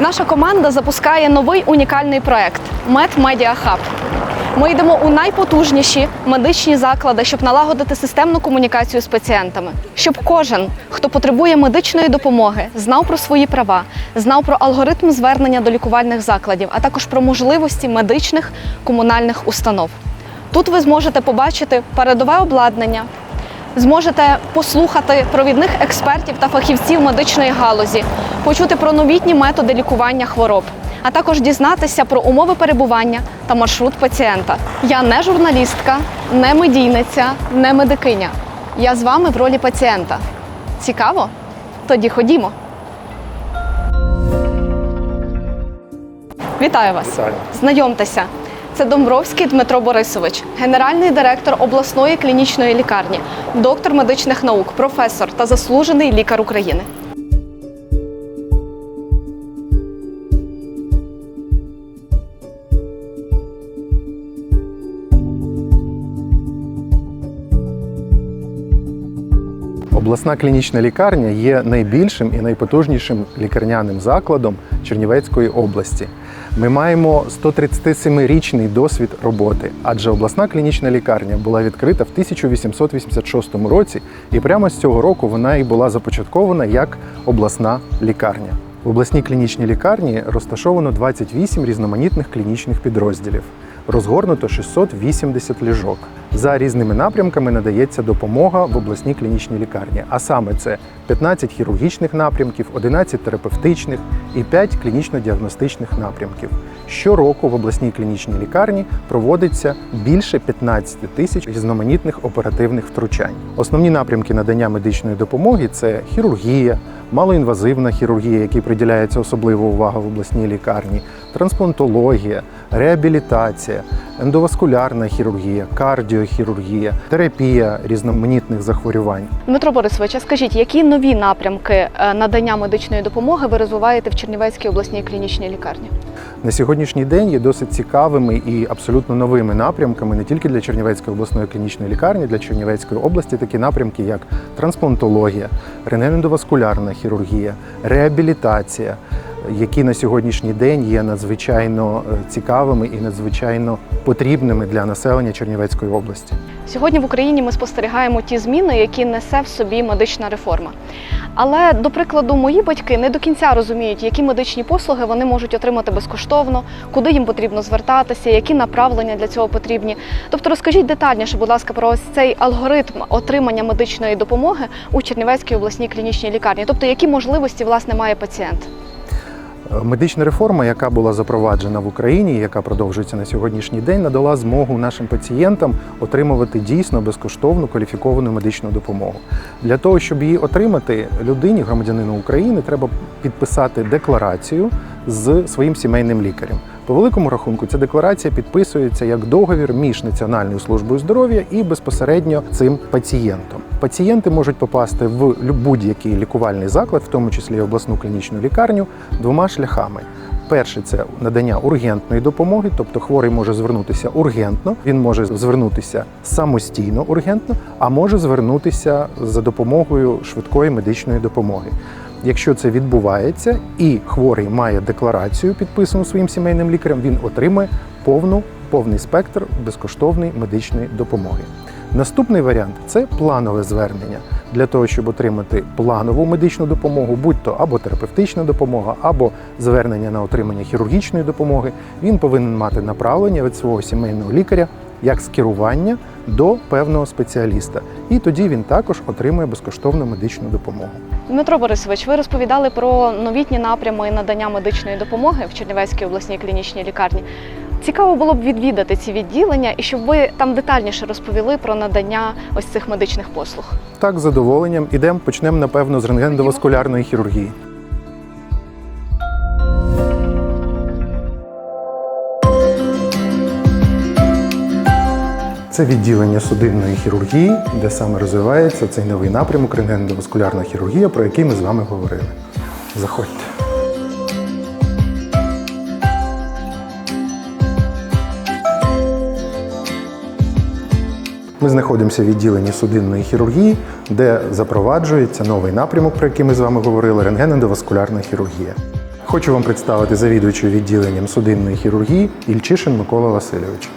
Наша команда запускає новий унікальний проект MedMedia Hub. Ми йдемо у найпотужніші медичні заклади, щоб налагодити системну комунікацію з пацієнтами, щоб кожен, хто потребує медичної допомоги, знав про свої права, знав про алгоритм звернення до лікувальних закладів, а також про можливості медичних комунальних установ. Тут ви зможете побачити передове обладнання, зможете послухати провідних експертів та фахівців медичної галузі, почути про новітні методи лікування хвороб, а також дізнатися про умови перебування та маршрут пацієнта. Я не журналістка, не медійниця, не медикиня. Я з вами в ролі пацієнта. Цікаво? Тоді ходімо. Вітаю вас! Вітаю. Знайомтеся, це Домбровський Дмитро Борисович, генеральний директор обласної клінічної лікарні, доктор медичних наук, професор та заслужений лікар України. Обласна клінічна лікарня є найбільшим і найпотужнішим лікарняним закладом Чернівецької області. Ми маємо 137-річний досвід роботи, адже обласна клінічна лікарня була відкрита в 1886 році, і прямо з цього року вона і була започаткована як обласна лікарня. В обласній клінічній лікарні розташовано 28 різноманітних клінічних підрозділів. Розгорнуто 680 ліжок. За різними напрямками надається допомога в обласній клінічній лікарні. А саме це 15 хірургічних напрямків, 11 терапевтичних і 5 клінічно-діагностичних напрямків. Щороку в обласній клінічній лікарні проводиться більше 15 тисяч різноманітних оперативних втручань. Основні напрямки надання медичної допомоги це хірургія, малоінвазивна хірургія, якій приділяється особлива увага в обласній лікарні, трансплантологія, реабілітація, ендоваскулярна хірургія, кардіохірургія, терапія різноманітних захворювань. Дмитро Борисович, а скажіть, які нові напрямки е, надання медичної допомоги ви розвиваєте в Чернівецькій обласній клінічній лікарні? На сьогоднішній день є досить цікавими і абсолютно новими напрямками не тільки для Чернівецької обласної клінічної лікарні, для Чернівецької області такі напрямки, як трансплантологія, рентгенендоваскулярна хірургія, реабілітація, які на сьогоднішній день є надзвичайно е, цікавими і надзвичайно потрібними для населення Чернівецької області. Сьогодні в Україні ми спостерігаємо ті зміни, які несе в собі медична реформа. Але, до прикладу, мої батьки не до кінця розуміють, які медичні послуги вони можуть отримати безкоштовно, куди їм потрібно звертатися, які направлення для цього потрібні. Тобто, розкажіть детальніше, будь ласка, про ось цей алгоритм отримання медичної допомоги у Чернівецькій обласній клінічній лікарні. Тобто, які можливості власне має пацієнт? Медична реформа, яка була запроваджена в Україні, яка продовжується на сьогоднішній день, надала змогу нашим пацієнтам отримувати дійсно безкоштовну кваліфіковану медичну допомогу. Для того, щоб її отримати, людині, громадянину України, треба підписати декларацію з своїм сімейним лікарем. По великому рахунку, ця декларація підписується як договір між Національною службою здоров'я і безпосередньо цим пацієнтом. Пацієнти можуть попасти в будь-який лікувальний заклад, в тому числі обласну клінічну лікарню, двома шляхами. Перше це надання ургентної допомоги, тобто хворий може звернутися ургентно, він може звернутися самостійно ургентно, а може звернутися за допомогою швидкої медичної допомоги. Якщо це відбувається і хворий має декларацію, підписану своїм сімейним лікарем, він отримує повну, повний спектр безкоштовної медичної допомоги. Наступний варіант це планове звернення для того, щоб отримати планову медичну допомогу, будь то або терапевтична допомога, або звернення на отримання хірургічної допомоги. Він повинен мати направлення від свого сімейного лікаря як скерування до певного спеціаліста, і тоді він також отримує безкоштовну медичну допомогу. Дмитро Борисович, ви розповідали про новітні напрями надання медичної допомоги в Чернівецькій обласній клінічній лікарні. Цікаво було б відвідати ці відділення і щоб ви там детальніше розповіли про надання ось цих медичних послуг. Так, з задоволенням ідемо, почнемо напевно з рентгендоваскулярної хірургії. Це відділення судинної хірургії, де саме розвивається цей новий напрямок рентгендоваскулярна хірургія, про який ми з вами говорили. Заходьте. Ми знаходимося в відділенні судинної хірургії, де запроваджується новий напрямок, про який ми з вами говорили рентгенендоваскулярна хірургія. Хочу вам представити завідувачу відділенням судинної хірургії Ільчишин Микола Васильович.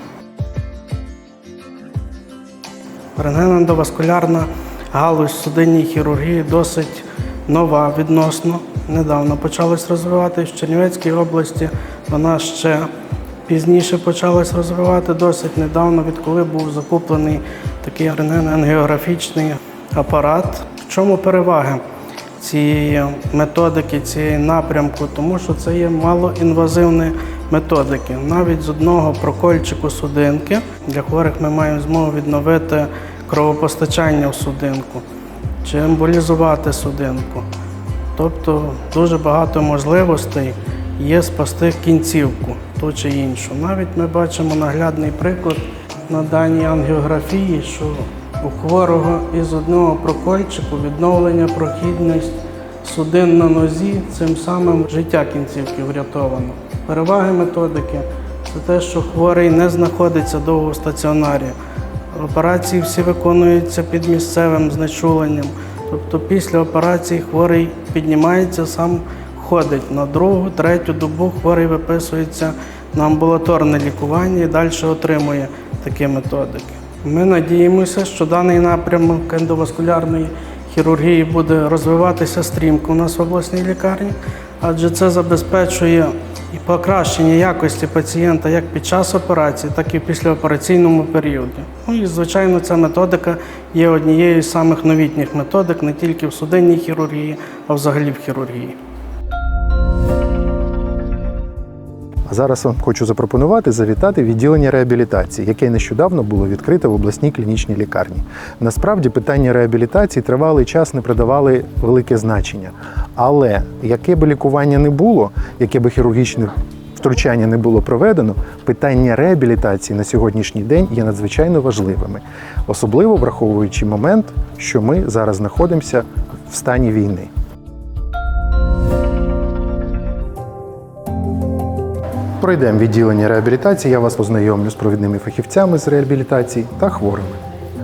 Рентгеноендоваскулярна галузь судинній хірургії досить нова відносно. Недавно почалась розвиватися в Чернівецькій області. Вона ще пізніше почалась розвивати досить недавно, відколи був закуплений такий рентгеноангіографічний апарат. В чому переваги цієї методики, цієї напрямку? Тому що це є малоінвазивні методики. Навіть з одного прокольчику судинки для хворих ми маємо змогу відновити кровопостачання в судинку чи емболізувати судинку. Тобто дуже багато можливостей є спасти кінцівку ту чи іншу. Навіть ми бачимо наглядний приклад на даній ангіографії, що у хворого із одного прокольчику відновлення прохідність судин на нозі, цим самим життя кінцівки врятовано. Переваги методики це те, що хворий не знаходиться довго в стаціонарі. Операції всі виконуються під місцевим знечуленням. Тобто після операції хворий піднімається, сам ходить на другу, третю добу хворий виписується на амбулаторне лікування і далі отримує такі методики. Ми надіємося, що даний напрямок ендоваскулярної хірургії буде розвиватися стрімко у нас в обласній лікарні, адже це забезпечує і покращення якості пацієнта як під час операції, так і в післяопераційному періоді. Ну і звичайно, ця методика є однією з самих новітніх методик не тільки в судинній хірургії, а взагалі в хірургії. Зараз вам хочу запропонувати завітати відділення реабілітації, яке нещодавно було відкрите в обласній клінічній лікарні. Насправді питання реабілітації тривалий час не придавали велике значення. Але яке би лікування не було, яке би хірургічне втручання не було проведено, питання реабілітації на сьогоднішній день є надзвичайно важливими, особливо враховуючи момент, що ми зараз знаходимося в стані війни. Пройдемо відділення реабілітації. Я вас познайомлю з провідними фахівцями з реабілітації та хворими.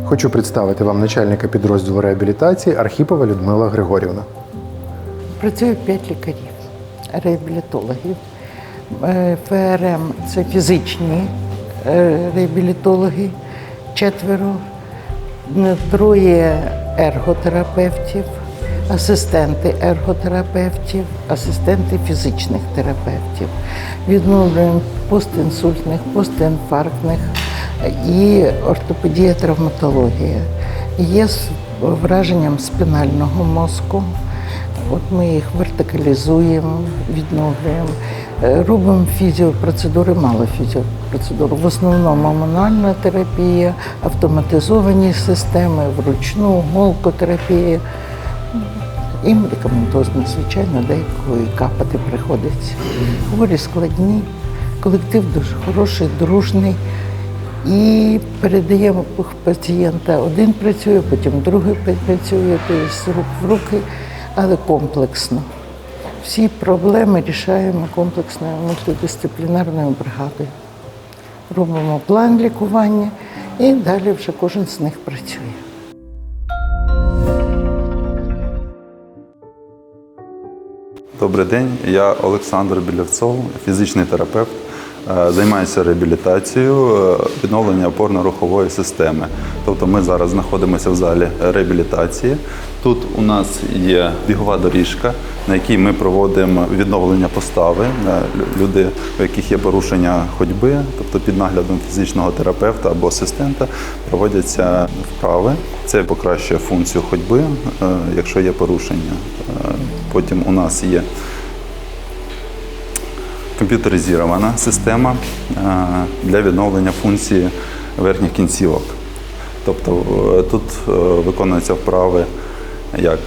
Хочу представити вам начальника підрозділу реабілітації Архіпова Людмила Григорівна. Працює п'ять лікарів, реабілітологів. Е, ФРМ це фізичні е, реабілітологи, четверо, троє ерготерапевтів, асистенти ерготерапевтів, асистенти фізичних терапевтів. Відновлюємо постінсультних, постінфарктних і ортопедія, травматологія. Є з враженням спінального мозку. От ми їх вертикалізуємо, відновлюємо, Е, робимо фізіопроцедури, мало фізіопроцедур. В основному мануальна терапія, автоматизовані системи, вручну голкотерапія. І медикаментозно, звичайно, деякої капати приходиться. Хворі складні, колектив дуже хороший, дружний. І передаємо пацієнта. Один працює, потім другий працює, з рук в руки, але комплексно. Всі проблеми рішаємо комплексною мультидисциплінарною бригадою. Робимо план лікування і далі вже кожен з них працює. Добрий день, я Олександр Білявцов, фізичний терапевт. Е, Займаюся реабілітацією е, відновлення опорно-рухової системи. Тобто ми зараз знаходимося в залі реабілітації. Тут у нас є бігова доріжка, на якій ми проводимо відновлення постави. Е, лю- Люди, у яких є порушення ходьби, тобто під наглядом фізичного терапевта або асистента, проводяться вправи. Це покращує функцію ходьби, е, якщо є порушення. Потім у нас є комп'ютеризована система е, для відновлення функції верхніх кінцівок. Тобто е, тут е, виконуються вправи як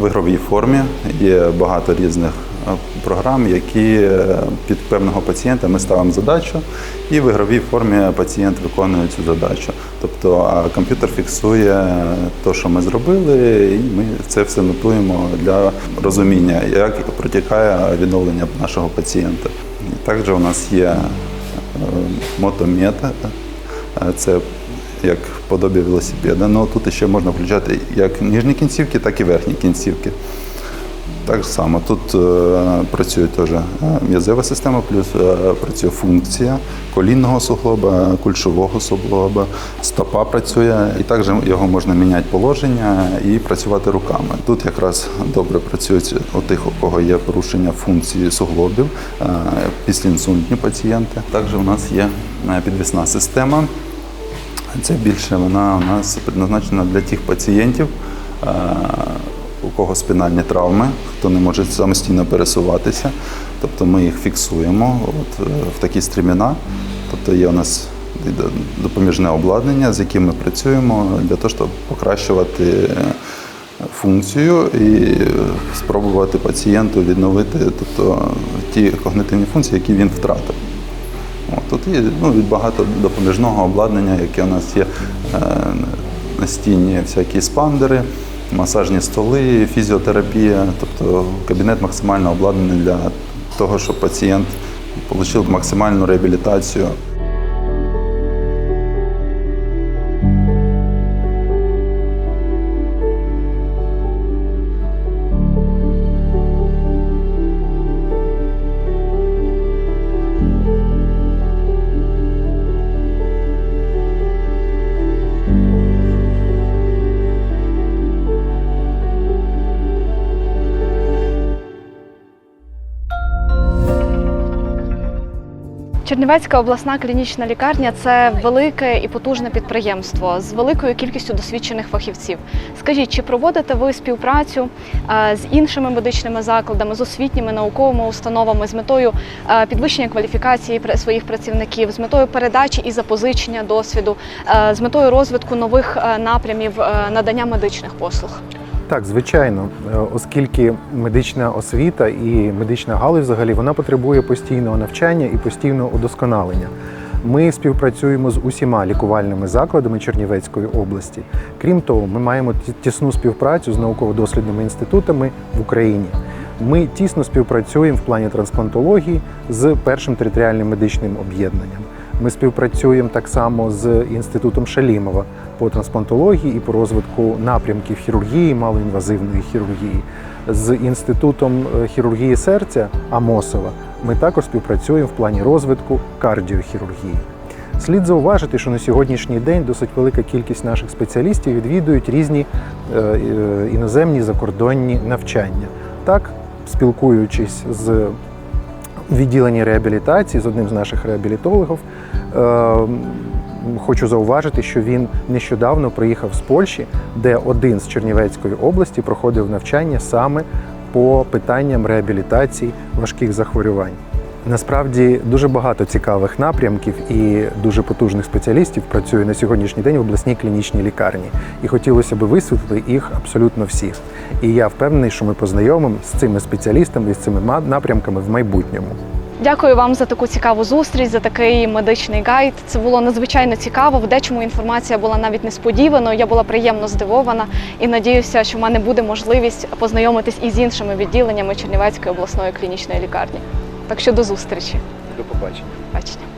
в ігровій формі. Є багато різних програм, які е, під певного пацієнта ми ставимо задачу, і в ігровій формі пацієнт виконує цю задачу. Тобто комп'ютер фіксує те, що ми зробили, і ми це все нотуємо для розуміння, як протікає відновлення нашого пацієнта. І також у нас є е, мотомет, Е, це як подобі велосипеда. Ну тут ще можна включати як нижні кінцівки, так і верхні кінцівки. Так само тут е, працює теж е, м'язева система, плюс е, працює функція колінного суглоба, кульшового суглоба, стопа працює, і також його можна міняти положення і працювати руками. Тут якраз добре працюють у тих, у кого є порушення функції суглобів, е, післяінсультні пацієнти. Також у нас є е, підвісна система. Це більше вона у нас предназначена для тих пацієнтів, е, у кого спінальні травми, хто не може самостійно пересуватися. Тобто ми їх фіксуємо от, е, в такі стріміна. Тобто є у нас допоміжне обладнання, з яким ми працюємо для того, щоб покращувати е, функцію і е, спробувати пацієнту відновити тобто, ті когнитивні функції, які він втратив. От, тут є ну, від багато допоміжного обладнання, яке у нас є е, настінні всякі спандери, масажні столи, фізіотерапія, тобто кабінет максимально обладнаний для того, щоб пацієнт отримав максимальну реабілітацію. Чернівецька обласна клінічна лікарня це велике і потужне підприємство з великою кількістю досвідчених фахівців. Скажіть, чи проводите ви співпрацю е, з іншими медичними закладами, з освітніми науковими установами з метою е, підвищення кваліфікації своїх працівників, з метою передачі і запозичення досвіду, е, з метою розвитку нових напрямів надання медичних послуг? Так, звичайно, Е, оскільки медична освіта і медична галузь взагалі вона потребує постійного навчання і постійного удосконалення. Ми співпрацюємо з усіма лікувальними закладами Чернівецької області. Крім того, ми маємо тісну співпрацю з науково-дослідними інститутами в Україні. Ми тісно співпрацюємо в плані трансплантології з першим територіальним медичним об'єднанням. Ми співпрацюємо так само з інститутом Шалімова по трансплантології і по розвитку напрямків хірургії, малоінвазивної хірургії. З інститутом е, хірургії серця Амосова ми також співпрацюємо в плані розвитку кардіохірургії. Слід зауважити, що на сьогоднішній день досить велика кількість наших спеціалістів відвідують різні е, е, іноземні закордонні навчання. Так, спілкуючись з відділенні реабілітації з одним з наших реабілітологів. Е, Хочу зауважити, що він нещодавно приїхав з Польщі, де один з Чернівецької області проходив навчання саме по питанням реабілітації важких захворювань. Насправді дуже багато цікавих напрямків і дуже потужних спеціалістів працює на сьогоднішній день в обласній клінічній лікарні. І хотілося б висвітлити їх абсолютно всіх. І я впевнений, що ми познайомимо з цими спеціалістами і з цими напрямками в майбутньому. Дякую вам за таку цікаву зустріч, за такий медичний гайд. Це було надзвичайно цікаво. В дечому інформація була навіть несподіваною. Я була приємно здивована і надіюся, що в мене буде можливість познайомитись із іншими відділеннями Чернівецької обласної клінічної лікарні. Так що до зустрічі. До побачення. Бачення.